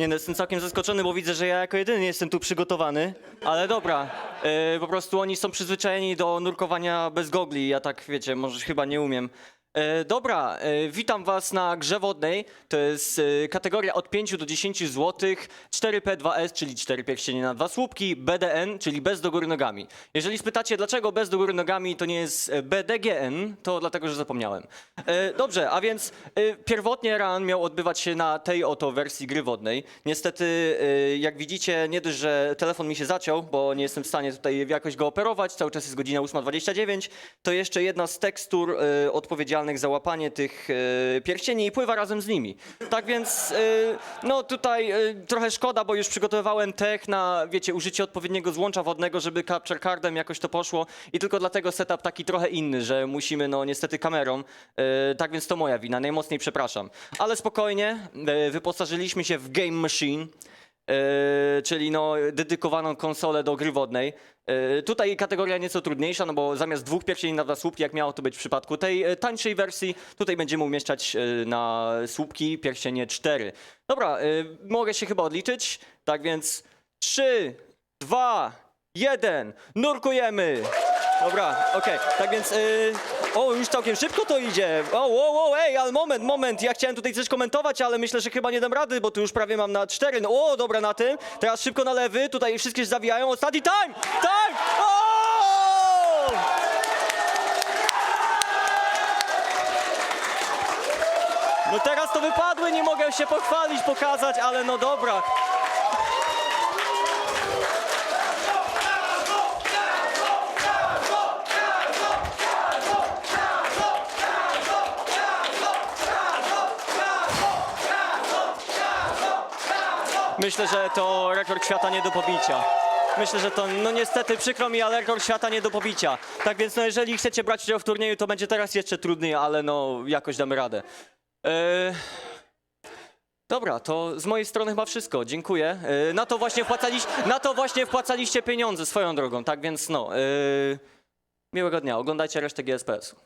Nie no, jestem całkiem zaskoczony, bo widzę, że ja jako jedyny jestem tu przygotowany, ale dobra. E, po prostu oni są przyzwyczajeni do nurkowania bez gogli, ja tak, wiecie, może chyba nie umiem. E, dobra, e, witam was na grze wodnej. To jest e, kategoria od 5 do 10 zł, 4P2S, czyli 4 pierścienie na dwa słupki, BDN, czyli bez do góry nogami. Jeżeli spytacie, dlaczego bez do góry nogami to nie jest e, BDGN, to dlatego, że zapomniałem. E, dobrze, a więc e, pierwotnie run miał odbywać się na tej oto wersji gry wodnej. Niestety, e, jak widzicie, nie dość, że telefon mi się zaciął, bo nie jestem w stanie tutaj jakoś go operować, cały czas jest godzina 8.29, to jeszcze jedna z tekstur e, odpowiedzialnych za łapanie tych e, pierścieni i pływa razem z nimi. Tak więc, e, no tutaj e, trochę szkoda, bo już przygotowywałem tech na, wiecie, użycie odpowiedniego złącza wodnego, żeby capture cardem jakoś to poszło i tylko dlatego setup taki trochę inny, że musimy, no niestety kamerą, tak więc to moja wina, najmocniej przepraszam. Ale spokojnie, wyposażyliśmy się w Game Machine, e, czyli no dedykowaną konsolę do gry wodnej. E, Tutaj kategoria nieco trudniejsza, no bo zamiast dwóch pierścieni na dwa słupki, jak miało to być w przypadku tej e, tańszej wersji, tutaj będziemy umieszczać na słupki pierścienie 4. Dobra, mogę się chyba odliczyć, tak więc 3, 2, 1, nurkujemy! Dobra, okej, tak więc, o, już całkiem szybko to idzie. O, o, o, ej, ale moment, moment, ja chciałem tutaj coś komentować, ale myślę, że chyba nie dam rady, bo tu już prawie mam na cztery. No, o, dobra, na tym. Teraz szybko na lewy, tutaj wszystkie się zawijają. Ostatni time! Time! O! No teraz to wypadły, nie mogę się pochwalić, pokazać, ale no dobra. Myślę, że to rekord świata nie do pobicia. Myślę, że to, no niestety przykro mi, ale rekord świata nie do pobicia. Tak więc, no jeżeli chcecie brać udział w turnieju, to będzie teraz jeszcze trudniej, ale no jakoś damy radę. Eee, Dobra, to z mojej strony chyba wszystko. Dziękuję. Eee, na, to właśnie wpłacaliście, na to właśnie wpłacaliście pieniądze swoją drogą, tak więc no. eee, miłego dnia. Oglądajcie resztę GSPS-u.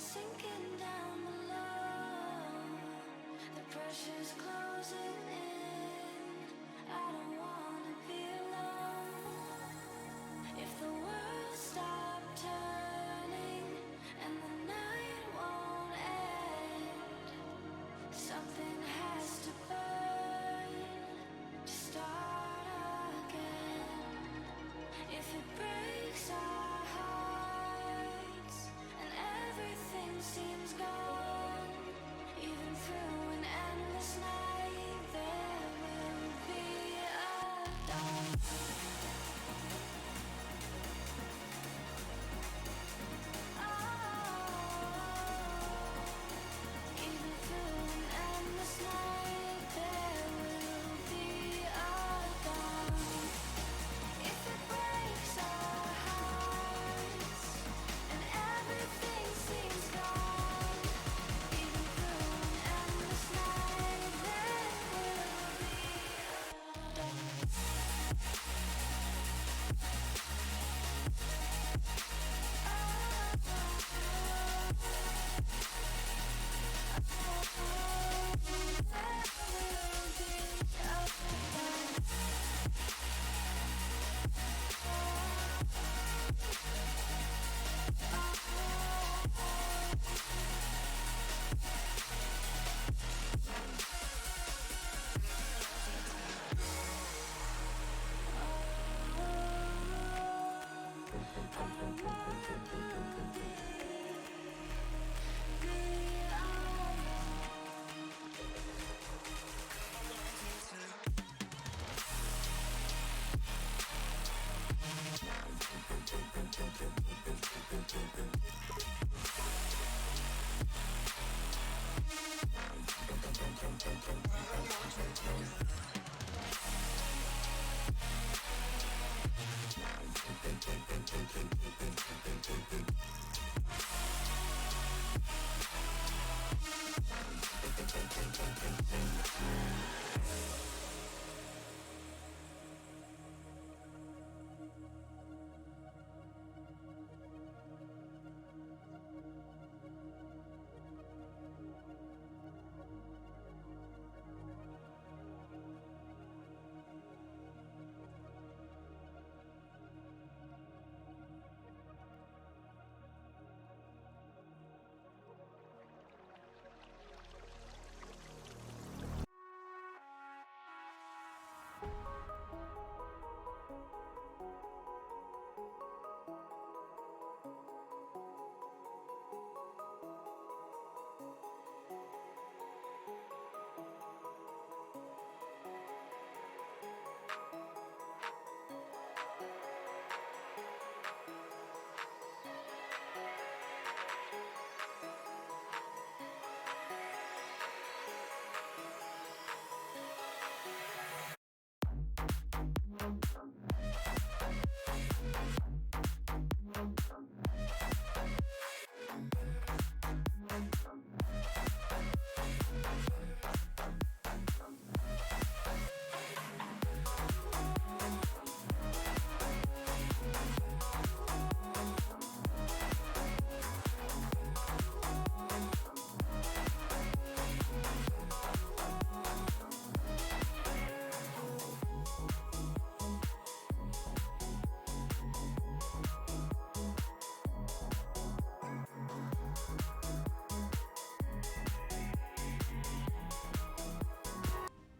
Sinking down below. The pressure's closing